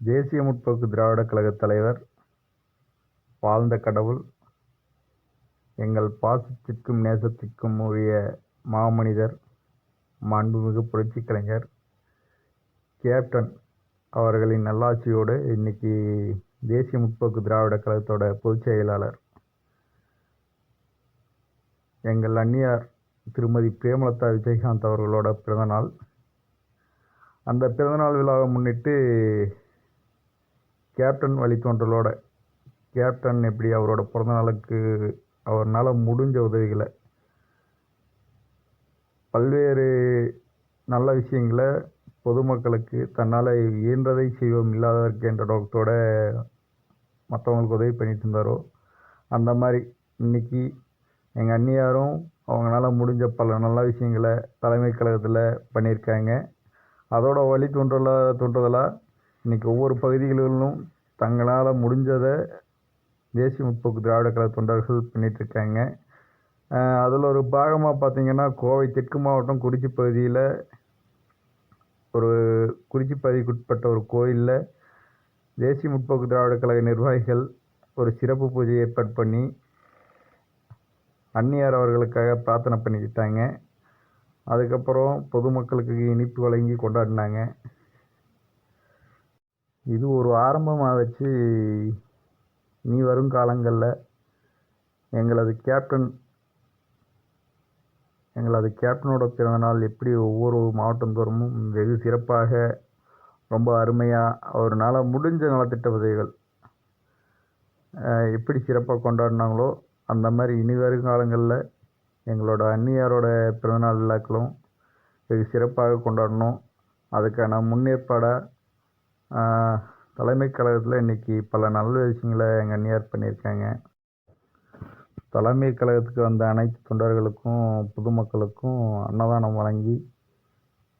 தேசிய முற்போக்கு திராவிடக் கழகத் தலைவர் வாழ்ந்த கடவுள் எங்கள் பாசத்திற்கும் நேசத்திற்கும் உரிய மாமனிதர் மாண்புமிகு புரட்சி கலைஞர் கேப்டன் அவர்களின் நல்லாட்சியோடு இன்னைக்கு தேசிய முற்போக்கு திராவிடக் கழகத்தோட பொதுச் செயலாளர் எங்கள் அந்நியார் திருமதி பிரேமலதா விஜயகாந்த் அவர்களோட பிறந்தநாள். அந்த பிறந்தநாள் விழாவை முன்னிட்டு கேப்டன் வழித்தோன்றலோட கேப்டன் எப்படி அவரோட பிறந்த நாளுக்கு அவர்னால முடிஞ்ச உதவிகளை பல்வேறு நல்ல விஷயங்களை பொதுமக்களுக்கு தன்னால் இயன்றதை செய்வோம் இல்லாதவர்க்கு என்ற நோக்கத்தோட மற்றவங்களுக்கு உதவி பண்ணிட்டு இருந்தாரோ அந்த மாதிரி இன்னைக்கு எங்கள் அண்ணியாரும் அவங்களால முடிஞ்ச பல நல்ல விஷயங்களை தலைமை கழகத்தில் பண்ணியிருக்காங்க. அதோட வழி தோன்றலாக தோன்றதலாக இன்றைக்கி ஒவ்வொரு பகுதிகளிலும் தங்களால் முடிஞ்சதை தேசிய முற்போக்கு திராவிட கழக தொண்டர்கள் பண்ணிகிட்ருக்காங்க அதில் ஒரு பாகமாக பார்த்திங்கன்னா கோவை தெற்கு மாவட்டம் குறிச்சி பகுதியில் ஒரு குறிச்சி பகுதிக்குட்பட்ட ஒரு கோயிலில் தேசிய முற்போக்கு திராவிட கழக நிர்வாகிகள் ஒரு சிறப்பு பூஜை ஏற்பாடு பண்ணி அந்நியார் அவர்களுக்காக பிரார்த்தனை பண்ணிக்கிட்டாங்க. அதுக்கப்புறம் பொதுமக்களுக்கு இனிப்பு வழங்கி கொண்டாடினாங்க. இது ஒரு ஆரம்பமாக வச்சு இனி வரும் காலங்களில் எங்களது கேப்டன் எங்களது கேப்டனோட பிறந்தநாள் எப்படி ஒவ்வொரு மாவட்டந்தோறும் வெகு சிறப்பாக ரொம்ப அருமையாக அவர்னால முடிஞ்ச நலத்திட்ட உதவிகள் எப்படி சிறப்பாக கொண்டாடினாங்களோ அந்த மாதிரி இனி வரும் காலங்களில் எங்களோட அன்னியாரோட பிறந்தநாள் விழாக்களும் வெகு சிறப்பாக கொண்டாடணும். அதுக்கான முன்னேற்பாடாக தலைமை கழகத்தில் இன்றைக்கி பல நல்ல விஷயங்களை எங்கள் அண்ணியார் பண்ணியிருக்காங்க. தலைமை கழகத்துக்கு வந்த அனைத்து தொண்டர்களுக்கும் பொதுமக்களுக்கும் அன்னதானம் வழங்கி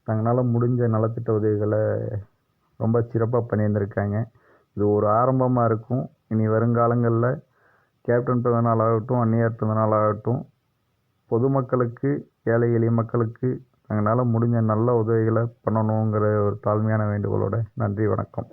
தங்களால் முடிஞ்ச நலத்திட்ட உதவிகளை ரொம்ப சிறப்பாக பண்ணியிருந்திருக்காங்க. இது ஒரு ஆரம்பமாக இருக்கும். இனி வருங்காலங்களில் கேப்டன் பிறந்தநாள் ஆகட்டும் அந்நியார் பிறந்தநாள் ஆகட்டும் பொதுமக்களுக்கு ஏழை எளிய மக்களுக்கு எங்களால் முடிஞ்ச நல்ல உதவிகளை பண்ணணுங்கிற ஒரு தாழ்மையான வேண்டுகோளோட நன்றி வணக்கம்.